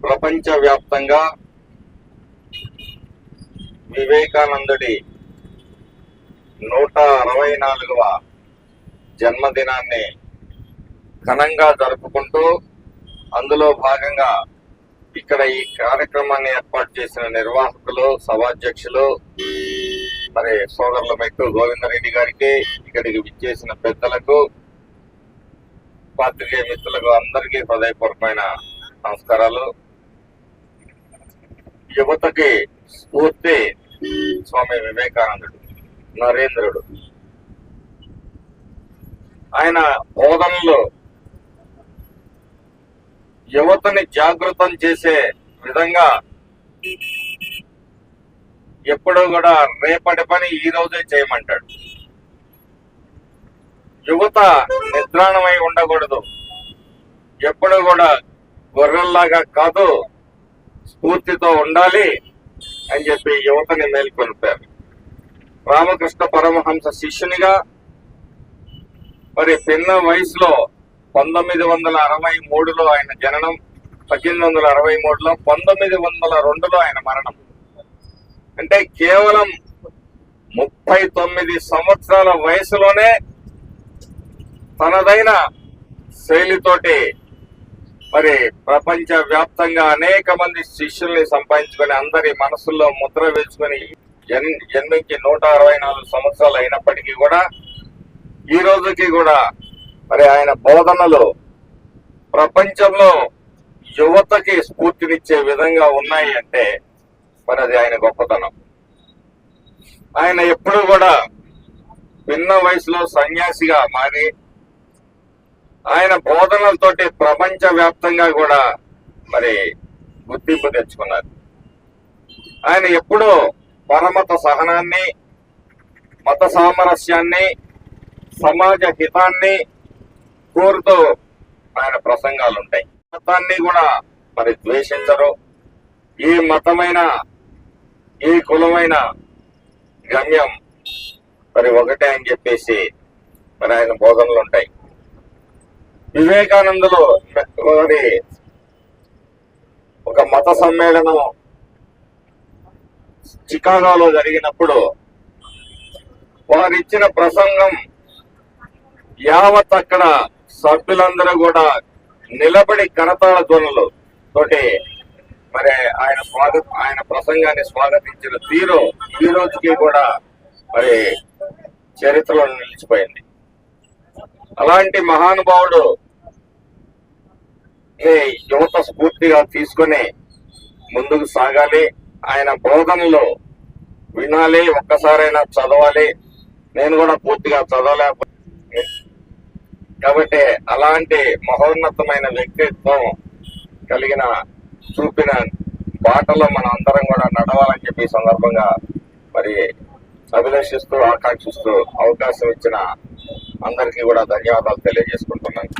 ప్రపంచవ్యాప్తంగా వివేకానందుడి నూట అరవై నాలుగవ జన్మదినాన్ని ఘనంగా జరుపుకుంటూ అందులో భాగంగా ఇక్కడ ఈ కార్యక్రమాన్ని ఏర్పాటు చేసిన నిర్వాహకులు సభాధ్యక్షులు మరి సోదరుల మెట్టు గోవిందరెడ్డి గారికి ఇక్కడికి విచ్చేసిన పెద్దలకు పాత్రికేయ మిత్రులకు అందరికీ హృదయపూర్వకమైన నమస్కారాలు. యువతకి స్ఫూర్తి స్వామి వివేకానందుడు నరేంద్రుడు. ఆయన బోధనలు యువతని జాగృతం చేసే విధంగా ఎప్పుడూ కూడా రేపటి పని ఈ రోజే చేయమంటాడు. యువత నిద్రాణమై ఉండకూడదు. ఎప్పుడు కూడా గొర్రెల్లాగా కాదు స్ఫూర్తితో ఉండాలి అని చెప్పి యువతని మేల్కొల్పారు. రామకృష్ణ పరమహంస శిష్యునిగా మరి పిన్న వయసులో పంతొమ్మిది వందల అరవై మూడులో ఆయన జననం పద్దెనిమిది వందల అరవై మూడులో పంతొమ్మిది వందల రెండులో ఆయన మరణం. అంటే కేవలం ముప్పై తొమ్మిది సంవత్సరాల వయసులోనే తనదైన శైలితోటి మరి ప్రపంచ వ్యాప్తంగా అనేక మంది శిష్యుల్ని సంపాదించుకొని అందరి మనసుల్లో ముద్ర వేసుకొని జన్- జన్మించి నూట అరవై నాలుగు సంవత్సరాలు అయినప్పటికీ కూడా ఈ రోజుకి కూడా మరి ఆయన బోధనలు ప్రపంచంలో యువతకి స్ఫూర్తినిచ్చే విధంగా ఉన్నాయి అంటే మరి అది ఆయన గొప్పతనం. ఆయన ఎప్పుడు కూడా చిన్న వయసులో సన్యాసిగా మారి ఆయన బోధనలతోటి ప్రపంచ వ్యాప్తంగా కూడా మరి గుర్తింపు తెచ్చుకున్నారు. ఆయన ఎప్పుడూ పరమత సహనాన్ని మత సామరస్యాన్ని సమాజ హితాన్ని కోరుతూ ఆయన ప్రసంగాలు ఉంటాయి మతాన్ని కూడా మరి ద్వేషించరు. ఏ మతమైన ఏ కులమైన గమ్యం మరి ఒకటే అని చెప్పేసి మరి ఆయన బోధనలు ఉంటాయి వివేకానందులు ఒక మత సమ్మేళనం చికాగోలో జరిగినప్పుడు వారు ఇచ్చిన ప్రసంగం యావత్ అక్కడ సభ్యులందరూ కూడా నిలబడి కరతాళ ధ్వనులు తోటి మరి ఆయన స్వాగత ఆయన ప్రసంగాన్ని స్వాగతించిన తీరు ఈ రోజుకి కూడా మరి చరిత్రలో నిలిచిపోయింది. అలాంటి మహానుభావుడు యువత స్ఫూర్తిగా తీసుకొని ముందుకు సాగాలి. ఆయన బోధనలు వినాలి ఒక్కసారైనా చదవాలి. నేను కూడా పూర్తిగా చదవలేకపోతే కాబట్టి అలాంటి మహోన్నతమైన వ్యక్తిత్వం కలిగిన చూపిన బాటలో మనం అందరం కూడా నడవాలని చెప్పి సందర్భంగా మరి అభిలషిస్తూ ఆకాంక్షిస్తూ అవకాశం ఇచ్చిన అందరికీ కూడా ధన్యవాదాలు తెలియజేసుకుంటున్నాను.